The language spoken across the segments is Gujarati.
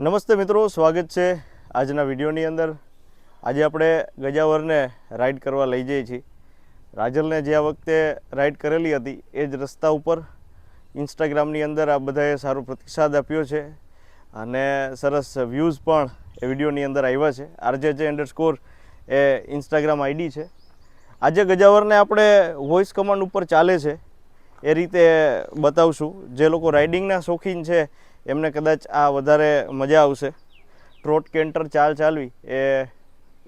નમસ્તે મિત્રો, સ્વાગત છે આજના વિડીયોની અંદર. આજે આપણે ગજાવરને રાઈડ કરવા લઈ જઈએ છીએ. રાજલને જે આ વખતે રાઈડ કરેલી હતી, એ જ રસ્તા ઉપર ઇન્સ્ટાગ્રામની અંદર આ બધાએ સારો પ્રતિસાદ આપ્યો છે અને સરસ વ્યૂઝ પણ એ વિડીયોની અંદર આવ્યા છે. આરજે જે અંડરસ્કોર એ ઇન્સ્ટાગ્રામ આઈડી છે. આજે ગજાવરને આપણે વોઇસ કમાન્ડ ઉપર ચાલે છે. એ રીતે બતાવશું. જે લોકો રાઇડિંગના શોખીન છે એમને કદાચ આ વધારે મજા આવશે. ટ્રોટ કેન્ટર ચાલ ચાલવી એ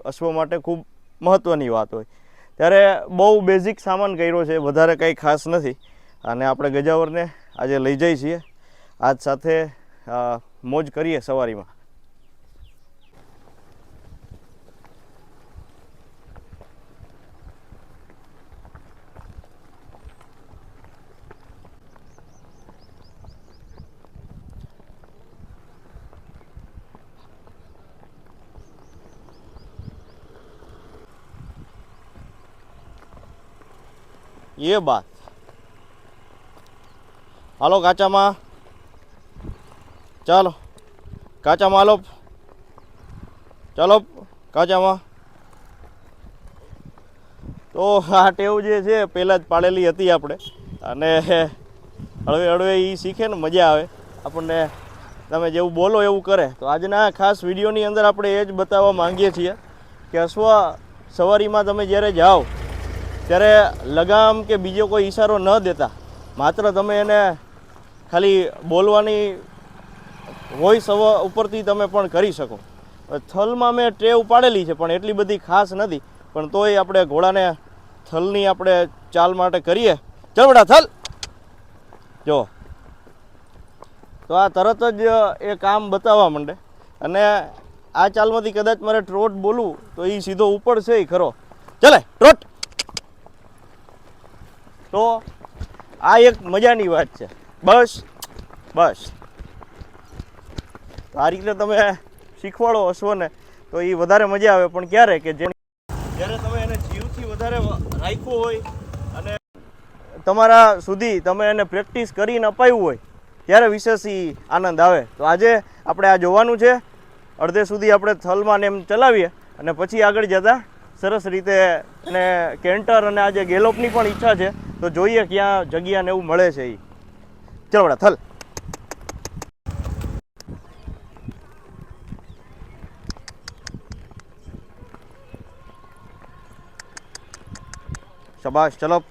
અશ્વ માટે ખૂબ મહત્ત્વની વાત હોય. ત્યારે બહુ બેઝિક સામાન કર્યો છે, વધારે કંઈ ખાસ નથી. અને આપણે ગજાવરને આજે લઈ જઈએ છીએ. આજ સાથે મોજ કરીએ સવારીમાં. એ બાત. હાલો કાચામાં. ચાલો. કાચામાં હાલો. ચાલો કાચામાં. તો આ ટેવ જે છે પહેલાં જ પાડેલી હતી આપણે. અને હળવે હળવે એ શીખે ને મજા આવે. આપણને તમે જેવું બોલો એવું કરે. તો આજના ખાસ વિડીયોની અંદર આપણે એ જ બતાવવા માંગીએ છીએ કે અશ્વ સવારીમાં તમે જ્યારે જાઓ ત્યારે લગામ કે બીજો કોઈ ઈશારો ન દેતા. માત્ર તમે એને ખાલી બોલવાની વોઇસ ઉપરથી તમે પણ કરી શકો. થલમાં મેં ટ્રે ઉપાડેલી છે, પણ એટલી બધી ખાસ નથી. પણ તોય આપણે ઘોડાને થલની આપણે ચાલ માટે કરીએ. ચાલ બેટા, થલ! જો. તો આ તરત જ એ કામ બતાવવા માંડે. અને આ ચાલમાંથી કદાચ મારે ટ્રોટ બોલવું, તો એ સીધો ઉપર છે ખરો. ચાલે, ટ્રોટ! તો આ એક મજાની વાત છે. બસ બસ. આ રીતે તમે શીખવાડો અશ્વને તો એ વધારે મજા આવે. પણ ક્યારે કે જે જ્યારે તમે એને જીવથી વધારે રાખ્યું હોય અને તમારા સુધી તમે એને પ્રેક્ટિસ કરીને અપાયું હોય, ત્યારે વિશેષ એ આનંદ આવે. તો આજે આપણે આ જોવાનું છે. અડધે સુધી આપણે થલમાં ને એમ ચલાવીએ અને પછી આગળ જતાં સરસ રીતે એને કેન્ટર અને આજે ગેલોપની પણ ઈચ્છા છે તો જોઈએ ક્યાં જગ્યા ને એવું મળે છે એ ચલો બેટા થલ. શબાશ ચલો.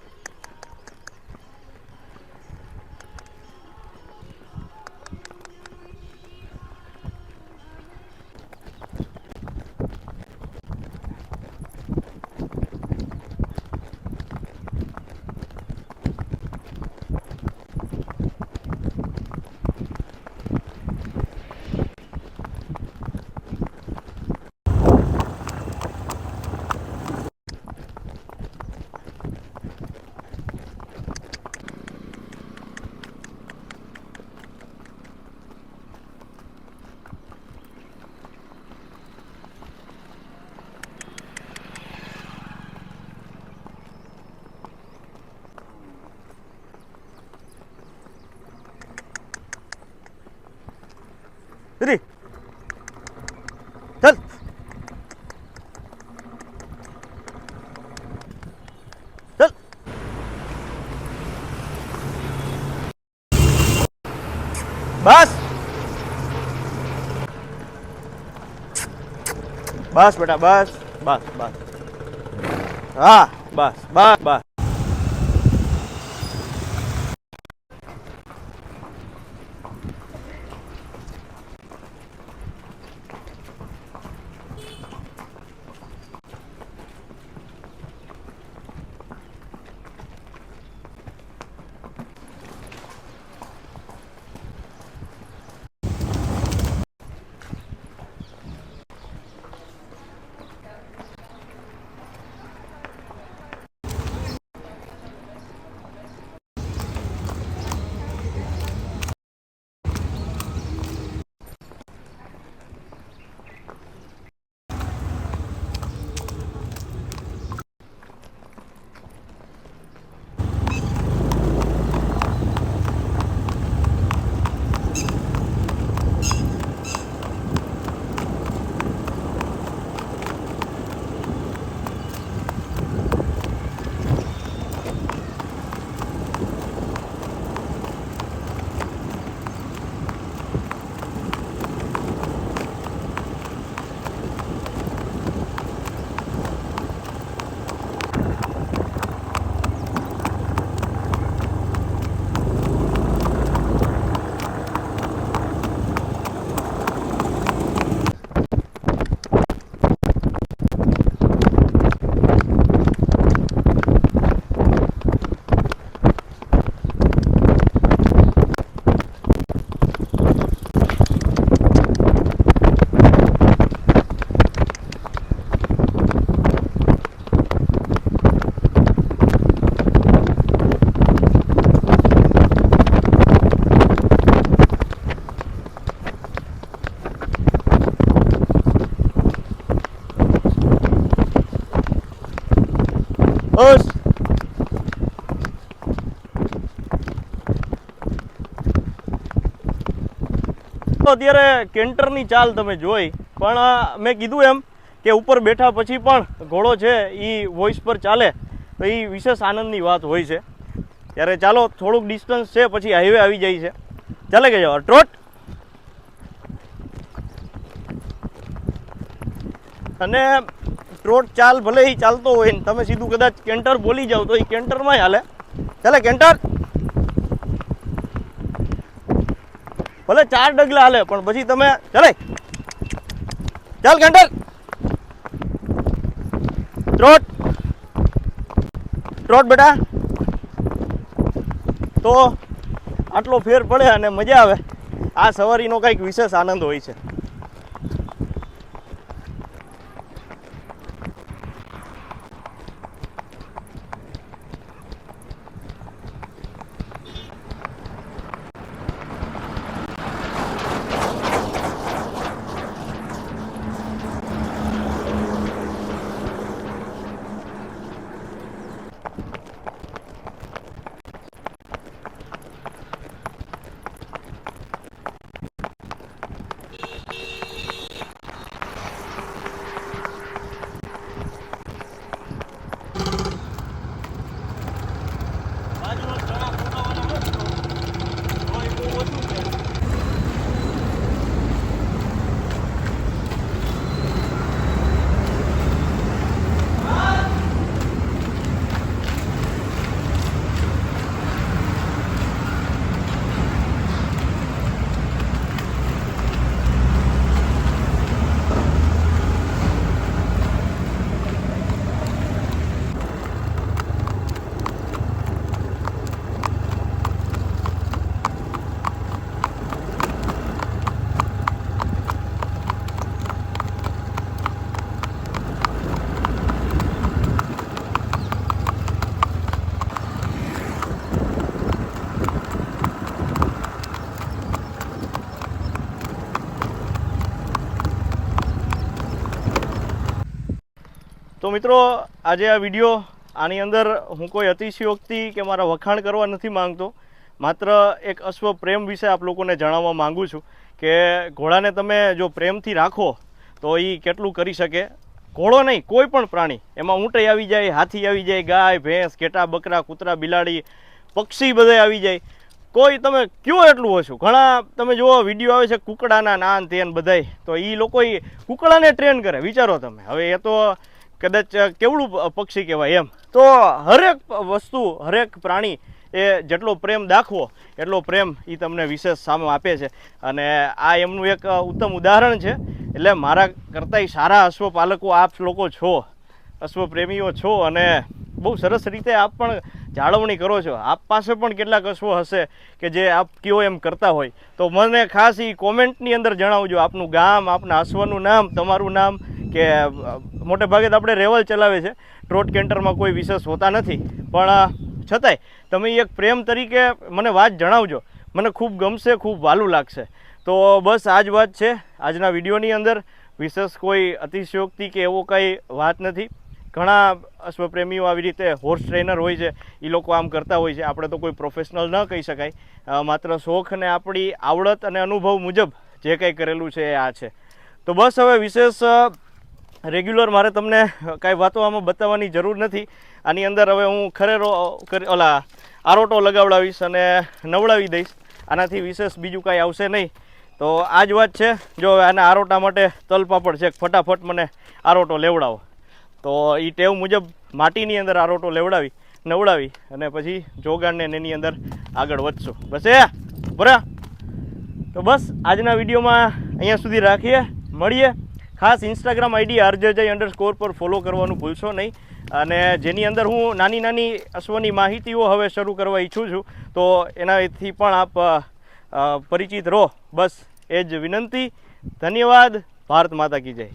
રીધી ચલ ચલ બસ બસ બેટા બસ બસ બસ હા બસ બસ બસ ખુશ અત્યારે કેન્ટરની ચાલ તમે જોઈ, પણ મેં કીધું એમ કે ઉપર બેઠા પછી પણ ઘોડો છે એ વોઇસ પર ચાલે, તો એ વિશેષ આનંદની વાત હોય છે. ત્યારે ચાલો, થોડુંક ડિસ્ટન્સ છે, પછી હાઈવે આવી જાય છે. ચાલે કે જવા? ટ્રોટ અને ટ્રોટ ચાલ ભલે એ ચાલતો હોય ને, તમે સીધું કદાચ કેન્ટર બોલી જાઓ તો એ કેન્ટરમાં હાલે. ચાલે કેન્ટર? ભલે ચાર ડગલા હાલે, પણ પછી તમે ચાલે. ચાલ કેન્ટર. ટ્રોટ. ટ્રોટ બેટા. તો આટલો ફેર પડે અને મજા આવે. આ સવારીનો કંઈક વિશેષ આનંદ હોય છે. તો મિત્રો, આજે આ વીડિયો આની અંદર હું કોઈ અતિશયોક્તિ કે મારા વખાણ કરવા નથી માંગતો. માત્ર એક અશ્વ પ્રેમ વિશે આપ લોકોને જણાવવા માંગુ છું કે ઘોડાને તમે જો પ્રેમથી રાખો, તો એ કેટલું કરી શકે? ઘોડો નહીં, કોઈ પણ પ્રાણી. એમાં ઊંટઈ આવી જાય, હાથી આવી જાય, ગાય, ભેંસ, ઘેટા, બકરા, કૂતરા, બિલાડી, પક્ષી બધે આવી જાય. કોઈ તમે કયો એટલું ઓછું ઘણા તમે જુઓ, વીડિયો આવે છે કુકડાના નાન તેન બધાય. તો એ લોકો કુકડાને ટ્રેન કરે, વિચારો તમે. હવે એ તો કદાચ કેવડું પક્ષી કહેવાય એમ. તો હરેક વસ્તુ, હરેક પ્રાણી એ જેટલો પ્રેમ દાખવો, એટલો પ્રેમ એ તમને વિશેષ સામે આપે છે. અને આ એમનું એક ઉત્તમ ઉદાહરણ છે. એટલે મારા કરતાંય સારા અશ્વપાલકો આપ લોકો છો. અશ્વ પ્રેમીઓ છો અને બહુ સરસ રીતે આપ પણ જાળવણી કરો છો. આપ પાસે પણ કેટલાક અશ્વો હશે કે જે આપ કયો એમ કરતા હોય. તો મને ખાસ એ કોમેન્ટની અંદર જણાવજો. આપનું ગામ, આપના અશ્વનું નામ, તમારું નામ કે મોટે ભાગે તો આપણે રેવલ ચલાવે છે. ટ્રોટ કેન્ટરમાં કોઈ વિશેષ હોતા નથી. પણ છતાંય તમે એક પ્રેમ તરીકે મને વાત જણાવજો. મને ખૂબ ગમશે, ખૂબ વાલું લાગશે. તો, બસ આ જ વાત છે. આજના વિડીયોની અંદર વિશેષ કોઈ અતિશયોક્તિ કે એવો કંઈ વાત નથી. ઘણા અશ્વપ્રેમીઓ આવી રીતે હોર્સ ટ્રેનર હોય છે. એ લોકો આમ કરતા હોય છે. આપણે તો કોઈ પ્રોફેશનલ ન કહી શકાય. માત્ર શોખ અને આપણી આવડત અને અનુભવ મુજબ જે કંઈ કરેલું છે એ આ છે. તો બસ હવે વિશેષ રેગ્યુલર મારે તમને કાંઈ વાતો આમાં બતાવવાની જરૂર નથી. આની અંદર હવે હું ખરેરો ઓલા આરોટો લગાવડાવીશ અને નવડાવી દઈશ. આનાથી વિશેષ બીજું કાંઈ આવશે નહીં. તો આ જ વાત છે. જો હવે આના આરોટા માટે તલપાપડ છે, ફટાફટ મને આરોટો લેવડાવો. તો એ ટેવ મુજબ માટીની અંદર આરોટો લેવડાવી, નવડાવી અને પછી જોગાણને એની અંદર આગળ વધશું. બસ એ? બરા? તો બસ આજના વિડીયોમાં અહીંયા સુધી રાખીએ. મળીએ. ખાસ Instagram ID RJ Jay underscore પર ફોલો કરવાનું ભૂલશો નહીં. અને જેની અંદર હું નાની નાની અશ્વની માહિતીઓ હવે શરૂ કરવા ઈચ્છું છું, તો એનાથી પણ આપ પરિચિત રહો. બસ, એ જ વિનંતી. ધન્યવાદ. ભારત માતા કી જય.